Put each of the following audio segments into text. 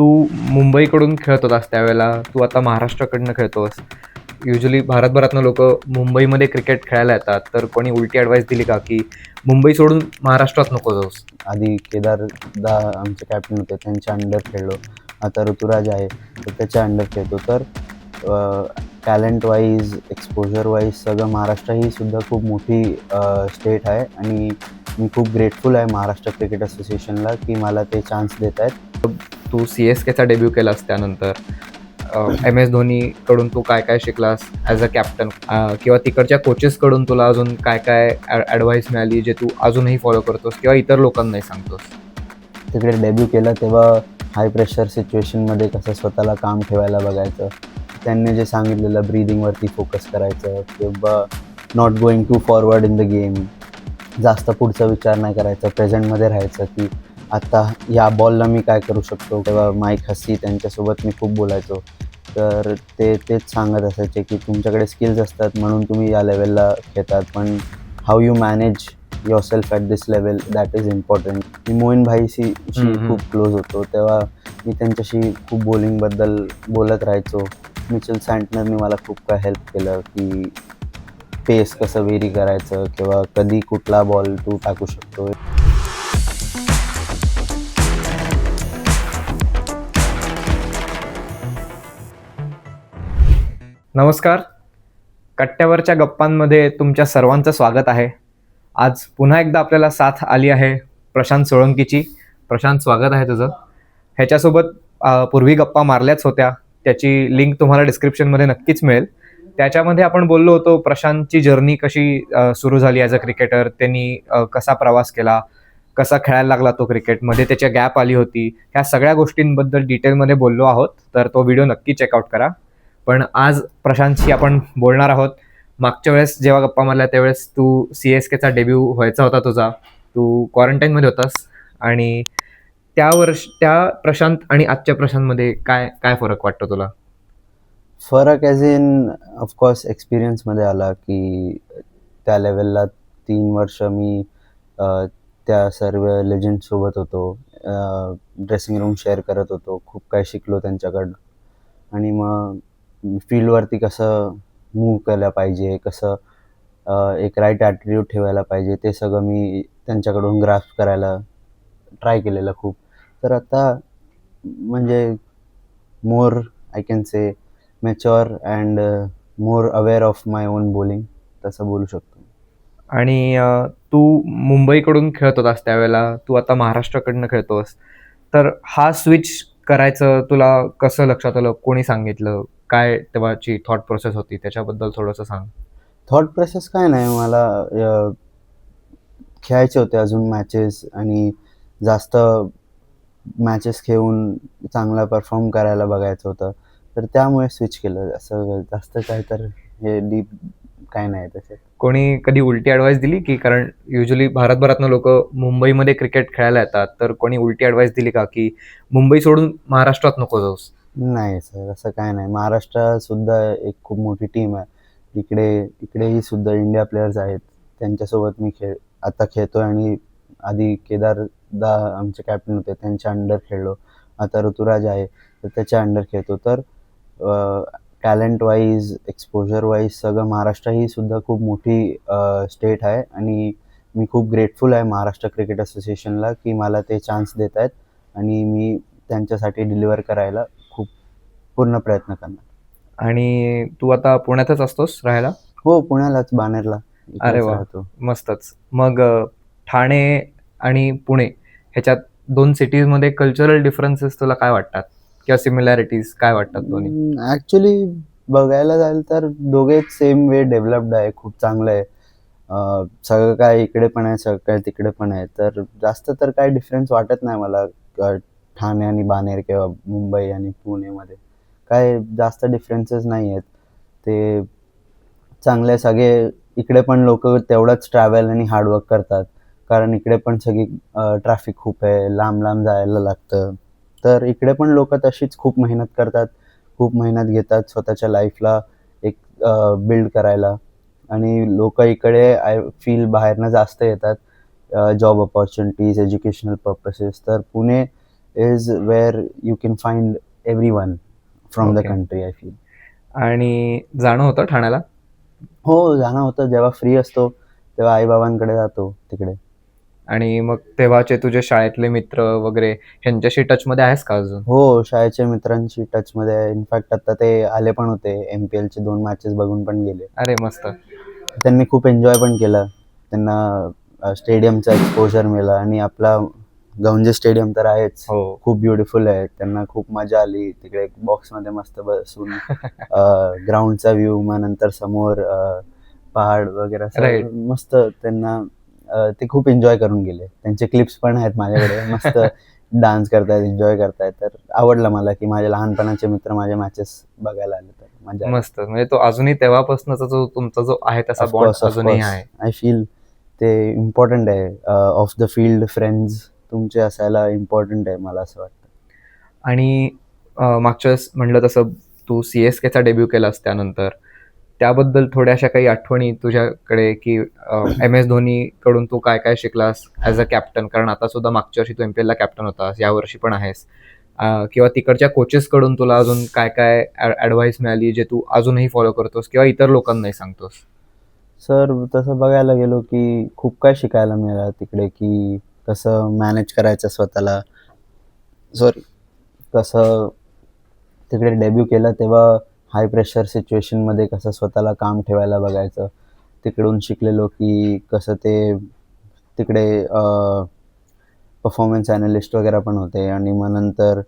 तू मुंबईकडून खेळत होतास त्यावेळेला तू आता महाराष्ट्राकडनं खेळतोस युजली भारतभरातनं लोक मुंबईमध्ये क्रिकेट खेळायला येतात. तर कोणी उलटी ॲडवाईस दिली का की मुंबई सोडून महाराष्ट्रात नको जाऊस? आधी केदार दा आमचे कॅप्टन होते त्यांच्या अंडर खेळलो. आता ऋतुराज आहे तर त्याच्या अंडर खेळतो. तर टॅलेंट वाईज एक्सपोजर वाईज सगळं महाराष्ट्र ही सुद्धा खूप मोठी स्टेट आहे. आणि मी खूप ग्रेटफुल आहे महाराष्ट्र क्रिकेट असोसिएशनला की मला ते चान्स देत आहेत तू सी एस केचा डेब्यू केलास त्यानंतर. एम एस धोनीकडून तू काय काय शिकलास ॲज अ कॅप्टन किंवा तिकडच्या कोचेसकडून तुला अजून काय काय ॲडवाईस मिळाली जे तू अजूनही फॉलो करतोस किंवा इतर लोकांनाही सांगतोस? तिकडे डेब्यू केलं तेव्हा हाय प्रेशर सिच्युएशनमध्ये कसं स्वतःला काम ठेवायला बघायचं. त्यांनी जे सांगितलेलं ब्रीदिंगवरती फोकस करायचं किंवा not going to forward in the game जास्त पुढचा विचार नाही करायचा. प्रेझेंटमध्ये राहायचं की आत्ता या बॉलला मी काय करू शकतो? तेव्हा माईक हसी त्यांच्यासोबत मी खूप बोलायचो. तर ते तेच सांगत असायचे की तुमच्याकडे स्किल्स असतात म्हणून तुम्ही या लेवलला खेळतात. पण how you manage yourself at this level that is important मी मोईन भाईशी. खूप क्लोज होतो. तेव्हा मी त्यांच्याशी खूप बॉलिंगबद्दल बोलत राहायचो. मिचल सँटनरने मला खूप काय हेल्प केलं की पेस कसं वेरी करायचं किंवा कधी कुठला बॉल तू टाकू शकतो नमस्कार. कट्ट्यावरच्या गप्पांमध्ये तुमच्या सर्वांचं स्वागत आहे. आज पुन्हा एकदा आपल्याला साथ आली आहे प्रशांत सोळंकीची. प्रशांत स्वागत आहे तुझं. ह्याच्यासोबत पूर्वी गप्पा मारल्याच होत्या. त्याची लिंक तुम्हाला डिस्क्रिप्शनमध्ये नक्कीच मिळेल. त्याच्यामध्ये आपण बोललो होतो प्रशांतची जर्नी कशी सुरू झाली ॲज अ क्रिकेटर त्यांनी कसा प्रवास केला? कसा खेळायला लागला तो क्रिकेटमध्ये त्याच्या गॅप आली होती. ह्या सगळ्या गोष्टींबद्दल डिटेलमध्ये बोललो आहोत. तर तो व्हिडिओ नक्की चेकआउट करा. पण आज प्रशांतशी आपण बोलणार आहोत. मागच्या वेळेस जेव्हा गप्पा मारल्या त्यावेळेस तू सी एस केचा डेब्यू व्हायचा होता तुझा. तू क्वारंटाईनमध्ये होतास. आणि त्या वर्ष त्या प्रशांत आणि आजच्या प्रशांतमध्ये काय काय फरक वाटतो तुला? फरक ॲज इन ऑफकोर्स एक्सपिरियन्समध्ये आला की त्या लेवलला तीन वर्ष मी त्या सर्व लेजंडसोबत होतो. ड्रेसिंग रूम शेअर करत होतो. खूप काही शिकलो त्यांच्याकडनं. आणि मग फील्डवरती कसं मूव केलं पाहिजे कसं एक राईट ॲटिट्यूड ठेवायला पाहिजे ते सगळं मी त्यांच्याकडून ग्राफ करायला ट्राय केलेलं खूप. तर आता म्हणजे more I can say mature and more aware of my own bowling तसं बोलू शकतो. आणि तू मुंबईकडून खेळत होतास त्यावेळेला तू आता महाराष्ट्राकडनं खेळतोस. तर हा स्विच करायचं तुला कसं लक्षात आलं? कोणी सांगितलं? काय तेव्हाची थॉट प्रोसेस होती? त्याच्याबद्दल थोडंसं सांग. थॉट प्रोसेस काय नाही मला खेळायचे होते अजून मॅचेस आणि जास्त मॅचेस खेळून चांगला परफॉर्म करायला बघायचं होतं. तर त्यामुळे स्विच केलं. असं जास्त काय तर हे डीप काय नाही तसं. कोणी कधी उलटी ॲडवाईस दिली की? कारण युजली भारतभरातनं लोक मुंबईमध्ये क्रिकेट खेळायला येतात. तर कोणी उलटी ॲडवाईस दिली का? की मुंबई सोडून महाराष्ट्रात नको जाऊस. नाही सर असं काय नाही. महाराष्ट्रात सुद्धा एक खूप मोठी टीम आहे. इकडे इकडेही सुद्धा इंडिया प्लेयर्स आहेत. त्यांच्यासोबत मी खेळ आता खेळतोय आणि आधी केदार दा आमचे कॅप्टन होते. त्यांच्या अंडर खेळलो. आता ऋतुराज आहे तर त्याच्या अंडर खेळतो. तर टॅलेंट वाईज एक्सपोजर वाईज सगळं महाराष्ट्र ही सुद्धा खूप मोठी स्टेट आहे. आणि मी खूप ग्रेटफुल आहे महाराष्ट्र क्रिकेट असोसिएशनला की मला ते चान्स देत आहेत आणि मी त्यांच्यासाठी डिलिव्हर करायला पूर्ण प्रयत्न करणार. आणि तू आता पुण्यातच असतोस राहायला? हो पुण्यालाच बानेरला इकडेच अरे वा. राहतो. मस्तच. मग अ, ठाणे आणि पुणे ह्याच्यात दोन सिटीजमध्ये कल्चरल डिफरन्सेस तुला काय वाटतात? किंवा सिमिलॅरिटीज काय वाटतात दोन्ही? ॲक्च्युली बघायला जाईल तर दोघेच सेम वे डेव्हलप्ड आहे. खूप चांगलं आहे. अं, सगळं काय इकडे पण आहे सगळं काय तिकडे पण आहे. तर जास्त तर काय डिफरन्स वाटत नाही मला अं, ठाणे आणि बानेर किंवा मुंबई आणि पुणेमध्ये. काय जास्त डिफरन्सेस नाही आहेत ते चांगले सगळे इकडे पण लोक तेवढंच ट्रॅव्हल आणि हार्डवर्क करतात. कारण इकडे पण सगळी ट्रॅफिक खूप आहे लांब लांब जायला लागतं. तर इकडे पण लोक तशीच खूप मेहनत करतात खूप मेहनत घेतात स्वतःच्या लाईफला एक बिल्ड करायला. आणि लोक इकडे आय फील बाहेरनं जास्त येतात जॉब ऑपॉर्च्युनिटीज एज्युकेशनल पर्पसेस तर Pune is where you can find everyone from the. Country I feel आणि जाणं होतं ठाण्याला? हो जाणं होतं. जेव्हा फ्री असतो तेव्हा आईबाबांकडे जातो तिकडे. आणि मग तेव्हाचे तुझे शाळेतले मित्र वगैरे ह्यांच्याशी टचमध्ये आहेस का अजून? हो शाळेच्या मित्रांशी टचमध्ये आहे. इनफॅक्ट आता ते आले पण होते. एम पी एलचे दोन मॅचेस बघून पण गेले. अरे मस्त. त्यांनी खूप एन्जॉय पण केलं. त्यांना स्टेडियमचा एक्सपोजर मिळाला आणि आपला गौंजे स्टेडियम तर आहेच. हो. खूप ब्युटिफुल आहे. त्यांना खूप मजा आली. तिकडे बॉक्समध्ये मस्त बसून ग्राउंडचा व्ह्यू मग नंतर समोर पहाड वगैरे असं Right. मस्त त्यांना अ, ते खूप एन्जॉय करून गेले. त्यांचे क्लिप्स पण आहेत माझ्याकडे. मस्त डान्स करतायत एन्जॉय करतायत. तर आवडलं मला की माझे लहानपणाचे मित्र माझे मॅचेस बघायला आले तर मजा आली. मस्त. म्हणजे तो अजूनही तेव्हापासूनचा जो तुमचा जो आहे तसा Of बॉन्ड course, of अजूनही course. आहे. आय फील ते इम्पॉर्टंट आहे. ऑफ द फील्ड फ्रेंड्स तुमचे असायला इम्पॉर्टंट आहे मला असं वाटतं. आणि मागच्या वेळेस म्हणलं तसं तू सी एस केचा डेब्यू केलास त्यानंतर. त्याबद्दल थोड्याशा काही आठवणी तुझ्याकडे की एम एस धोनीकडून तू काय काय शिकलास ॲज अ कॅप्टन कारण आता सुद्धा मागच्या वर्षी तू एम पी एलला कॅप्टन होतास यावर्षी पण आहेस. किंवा तिकडच्या कोचेसकडून तुला अजून काय काय ॲडवाईस मिळाली जे तू अजूनही फॉलो करतोस किंवा इतर लोकांनाही सांगतोस? सर तसं बघायला गेलो की खूप काय शिकायला मिळालं तिकडे की कसं मॅनेज करायचं स्वतःला? सॉरी कसं तिकडे डेब्यू केलं तेव्हा हाय प्रेशर सिच्युएशनमध्ये कसं स्वतःला काम ठेवायला बघायचं? तिकडून शिकलेलो की कसं ते तिकडे परफॉर्मन्स ॲनालिस्ट वगैरे पण होते आणि मग नंतर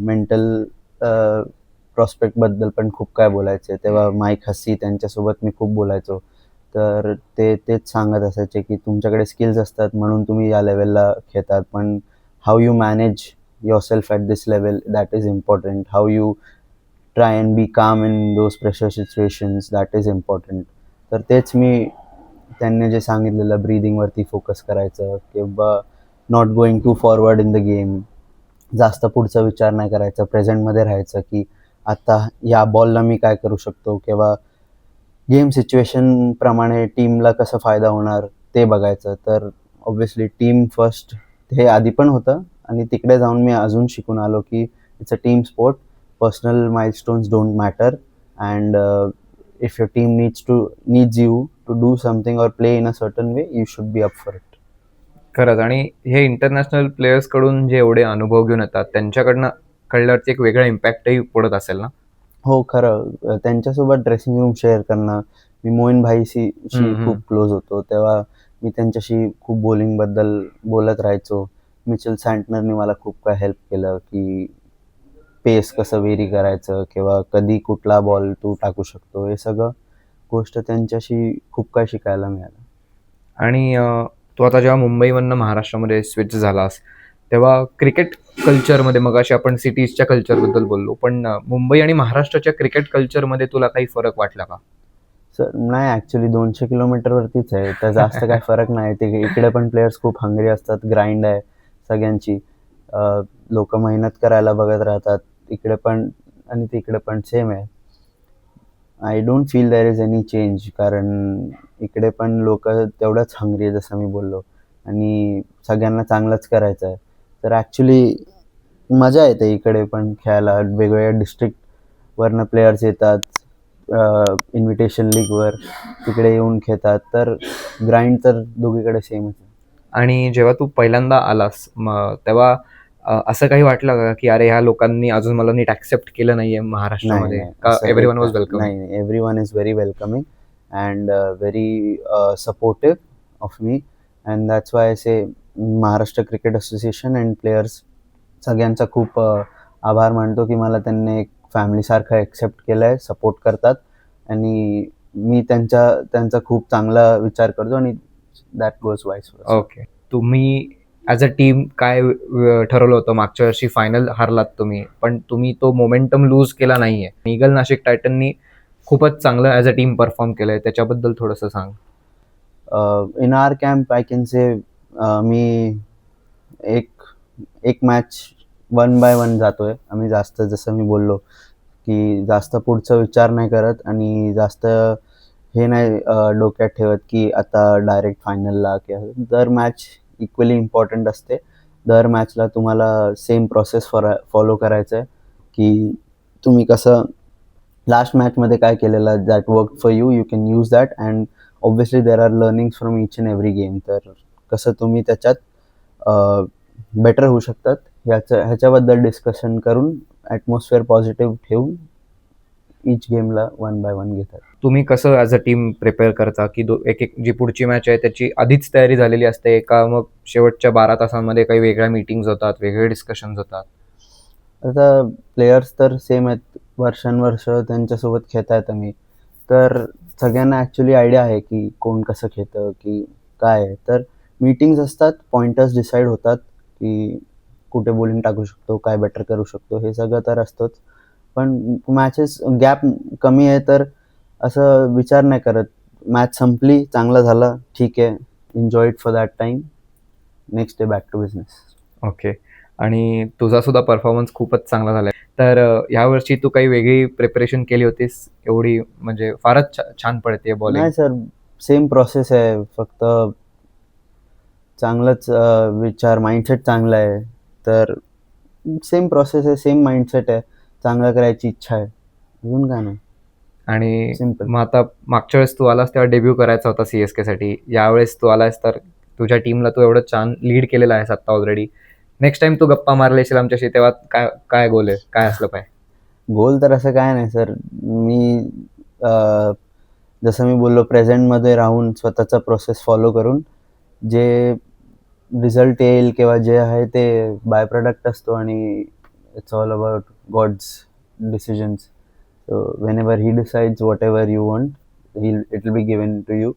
मेंटल प्रॉस्पेक्टबद्दल पण खूप काय बोलायचे. तेव्हा माईक हसी त्यांच्यासोबत मी खूप बोलायचो. तर ते तेच सांगत असायचे की तुमच्याकडे स्किल्स असतात म्हणून तुम्ही या लेवलला खेळतात पण how you manage yourself at this level that is important how you try and be calm in those pressure situations that is important तर तेच मी त्यांनी जे सांगितलेलं ब्रीदिंगवरती फोकस करायचं किंवा not going to forward in the game जास्त पुढचा विचार नाही करायचा प्रेझेंटमध्ये राहायचं की आत्ता या बॉलला मी काय करू शकतो किंवा गेम सिच्युएशनप्रमाणे टीमला कसं फायदा होणार ते बघायचं. तर ऑब्व्हियसली टीम फर्स्ट हे आधी पण होतं आणि तिकडे जाऊन मी अजून शिकून आलो की it's a team sport personal milestones don't matter and if your team needs to needs you to do something or play in a certain way you should be up for it खरंच. आणि हे international प्लेयर्सकडून जे एवढे अनुभव घेऊन येतात त्यांच्याकडनं कळल्यावरती एक वेगळा इम्पॅक्टही पडत असेल ना? हो खरं. त्यांच्यासोबत ड्रेसिंग रूम शेअर करणं. मी मोईन भाईशी. खूप क्लोज होतो. तेव्हा मी त्यांच्याशी खूप बॉलिंगबद्दल बोलत राहायचो. मिचल सँटनरने मला खूप काय हेल्प केलं की पेस कसं वेरी करायचं किंवा कधी कुठला बॉल तू टाकू शकतो. हे सगळं गोष्ट त्यांच्याशी खूप काय शिकायला मिळालं. आणि तू आता जेव्हा मुंबईमधनं महाराष्ट्रामध्ये स्विच झालास तेव्हा क्रिकेट कल्चरमध्ये मग अशी आपण सिटीजच्या कल्चरबद्दल बोललो. पण मुंबई आणि महाराष्ट्राच्या क्रिकेट कल्चरमध्ये तुला काही फरक वाटला का? सर नाही ॲक्च्युली दोनशे किलोमीटरवरतीच आहे. तर जास्त काय फरक नाही. ते इकडे पण प्लेयर्स खूप हंग्री असतात ग्राइंड आहे सगळ्यांची. लोक मेहनत करायला बघत राहतात. इकडे पण आणि तिकडे पण सेम आहे. I don't feel there is any change कारण इकडे पण लोक तेवढंच हंग्री आहे जसं मी बोललो. आणि सगळ्यांना चांगलंच करायचं आहे. तर ॲक्च्युली मजा येते इकडे पण खेळायला. वेगवेगळ्या डिस्ट्रिक्टवरनं प्लेयर्स येतात इन्व्हिटेशन लीगवर तिकडे येऊन खेळतात. तर ग्राइंड तर दोघीकडे सेमच आहे. आणि जेव्हा तू पहिल्यांदा आलास मग तेव्हा असं काही वाटलं का की अरे ह्या लोकांनी अजून मला नीट ऍक्सेप्ट केलं नाहीये महाराष्ट्रामध्ये? एव्हरी वन वॉज वेलकम नाही. नाही everyone is very welcoming and very supportive of me and that's why say Maharashtra Cricket Association and players सगळ्यांचा खूप आभार मानतो की मला त्यांनी एक फॅमिलीसारखं ॲक्सेप्ट केलं आहे सपोर्ट करतात. आणि मी त्यांच्या त्यांचा खूप चांगला विचार करतो आणि दॅट गोज वाईस ओके तुम्ही ॲज अ टीम काय ठरवलं होतं? मागच्या वर्षी फायनल हारलात तुम्ही पण तुम्ही तो मोमेंटम लूज केला नाहीये. ईगल नाशिक टायटननी खूपच चांगलं ॲज अ टीम परफॉर्म केलंय. त्याच्याबद्दल थोडंसं सांग. In our camp I can say मी एक एक मॅच वन बाय वन जातोय. आम्ही जास्त जसं मी बोललो की जास्त पुढचा विचार नाही करत आणि जास्त हे नाही डोक्यात ठेवत की आता डायरेक्ट फायनलला किंवा दर मॅच इक्वली इम्पॉर्टंट असते. दर मॅचला तुम्हाला सेम प्रोसेस फॉलो करायचं आहे की तुम्ही कसं लास्ट मॅचमध्ये काय केलेलं that work for you you can use that and obviously there are learning from each and every game तर कसं तुम्ही त्याच्यात बेटर होऊ शकतात ह्याचं ह्याच्याबद्दल डिस्कशन करून ॲटमॉस्फिअर पॉझिटिव्ह ठेवून इच गेमला वन बाय वन घेतात. तुम्ही कसं ॲज अ टीम प्रिपेअर करता? की दो एक एक जी पुढची मॅच आहे त्याची आधीच तयारी झालेली असते का मग शेवटच्या बारा तासांमध्ये काही वेगळ्या मीटिंग्स होतात वेगळे डिस्कशन्स होतात? आता प्लेयर्स तर सेम आहेत वर्षानुवर्ष त्यांच्यासोबत खेळतायत आम्ही. तर सगळ्यांना ॲक्च्युली आयडिया आहे की कोण कसं खेळतं की काय आहे. तर मीटिंग्स असतात पॉईंटर्स डिसाईड होतात की कुठे बॉलिंग टाकू शकतो काय बेटर करू शकतो हे सगळं तर असतंच. पण मॅचेस गॅप कमी आहे तर असं विचार नाही करत. मॅच संपली चांगला झाला ठीक आहे. Enjoy it for that time next day back to business okay आणि तुझा सुद्धा परफॉर्मन्स खूपच चांगला झाला आहे तर यावर्षी तू काही वेगळी प्रिपरेशन केली होतीस? एवढी म्हणजे फारच छान पडते बॉलिंग नाही सर सेम प्रोसेस आहे. फक्त चांगलंच विचार माइंडसेट चांगला आहे. तर सेम प्रोसेस आहे सेम माइंडसेट आहे. चांगलं करायची इच्छा आहे. अजून काय नाही. आणि सिंपल मग आता मागच्या वेळेस तू आलास तेव्हा डेब्यू करायचा होता सी एस केसाठी यावेळेस तू आलास तर तुझ्या टीमला तू एवढं छान लीड केलेलं आहेस आत्ता ऑलरेडी नेक्स्ट टाइम तू गप्पा मारले असेल आमच्याशी तेव्हा काय काय गोल आहे? काय असलं पाहिजे गोल तर असं काय नाही सर मी जसं मी बोललो प्रेझेंटमध्ये राहून स्वतःचा प्रोसेस फॉलो करून जे रिझल्ट येईल किंवा जे आहे ते बाय प्रोडक्ट असतो आणि it's all about God's decisions so whenever he decides whatever you want he it will be given to you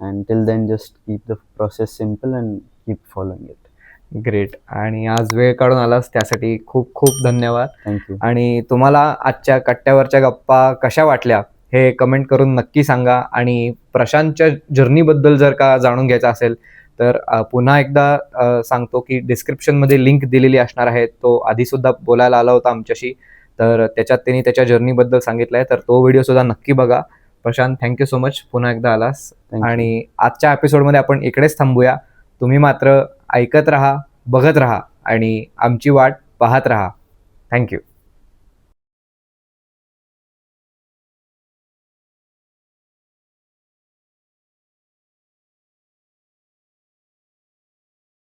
and till then just keep the process simple and keep following it great आणि आज वेळ काढून आलास त्यासाठी खूप खूप धन्यवाद. Thank you आणि तुम्हाला आजच्या कट्ट्यावरच्या गप्पा कशा वाटल्या हे कमेंट करून नक्की सांगा. आणि प्रशांतच्या जर्नीबद्दल जर का जाणून घ्यायचं असेल तर पुन्हा एकदा सांगतो की डिस्क्रिप्शनमध्ये लिंक दिलेली असणार आहे. तो आधीसुद्धा बोलायला आला होता आमच्याशी. तर त्याच्यात त्यांनी त्याच्या जर्नीबद्दल सांगितलं आहे तर तो व्हिडिओसुद्धा नक्की बघा. प्रशांत थँक्यू सो मच पुन्हा एकदा आलास. आणि आजच्या एपिसोडमध्ये आपण इकडेच थांबूया. तुम्ही मात्र ऐकत राहा बघत राहा आणि आमची वाट पाहत राहा. थँक्यू